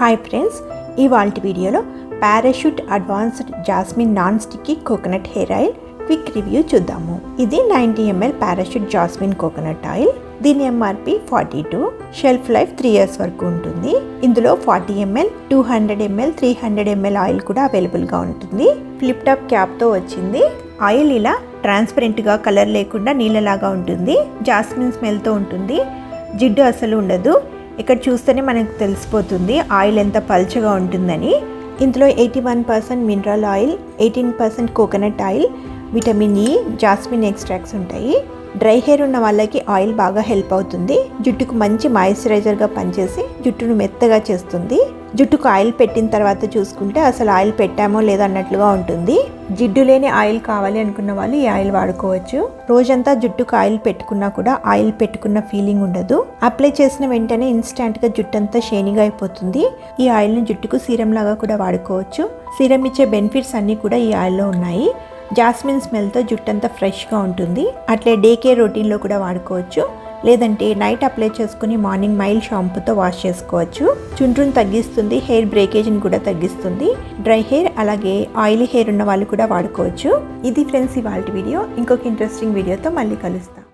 Hi friends ఇవాళ వీడియోలో Parachute advanced jasmine non sticky coconut hair oil quick review చూద్దాము. ఇది ninety ML Parachute jasmine coconut oil. దీని MRP forty two shelf life three years వరకు ఉంటుంది. ఇందులో forty ML two hundred ML three hundred ML oil కూడా అవైలబుల్గా ఉంటుంది. Flip top క్యాప్తో వచ్చింది. ఆయిల్ ఇలా ట్రాన్స్పరెంట్గా కలర్ లేకుండా నీళ్ళలాగా ఉంటుంది. జాస్మిన్ స్మెల్తో ఉంటుంది. జిడ్డు అసలు ఉండదు. ఇక్కడ చూస్తేనే మనకు తెలిసిపోతుంది ఆయిల్ ఎంత పల్చగా ఉంటుందని. ఇందులో eighty one percent mineral oil eighteen percent coconut oil vitamin E jasmine extracts ఉంటాయి. డ్రై హెయిర్ ఉన్న వాళ్ళకి ఆయిల్ బాగా హెల్ప్ అవుతుంది. జుట్టుకు మంచి మాయిశ్చరైజర్గా పనిచేసి జుట్టును మెత్తగా చేస్తుంది. జుట్టుకు ఆయిల్ పెట్టిన తర్వాత చూసుకుంటే అసలు ఆయిల్ పెట్టామో లేదో అన్నట్లుగా ఉంటుంది. జిడ్డు లేని ఆయిల్ కావాలి అనుకున్న వాళ్ళు ఈ ఆయిల్ వాడుకోవచ్చు. రోజంతా జుట్టుకు ఆయిల్ పెట్టుకున్నా కూడా ఆయిల్ పెట్టుకున్న ఫీలింగ్ ఉండదు. అప్లై చేసిన వెంటనే ఇన్స్టాంట్గా జుట్టు అంతా షైనింగ్ అయిపోతుంది. ఈ ఆయిల్ని జుట్టుకు సీరం లాగా కూడా వాడుకోవచ్చు. సీరం ఇచ్చే బెనిఫిట్స్ అన్నీ కూడా ఈ ఆయిల్లో ఉన్నాయి. జాస్మిన్ స్మెల్తో జుట్టు అంతా ఫ్రెష్గా ఉంటుంది. అట్లే డే కేర్ రొటీన్లో కూడా వాడుకోవచ్చు. లేదంటే నైట్ అప్లై చేసుకుని మార్నింగ్ మైల్ షాంపూతో వాష్ చేసుకోవచ్చు. చుండ్రును తగ్గిస్తుంది హెయిర్ బ్రేకేజ్ని కూడా తగ్గిస్తుంది. డ్రై హెయిర్ అలాగే ఆయిలీ హెయిర్ ఉన్న వాళ్ళు కూడా వాడుకోవచ్చు. ఇది ఫ్రెండ్స్ ఇవాళ వీడియో. ఇంకొక ఇంట్రెస్టింగ్ వీడియోతో మళ్ళీ కలుస్తాం.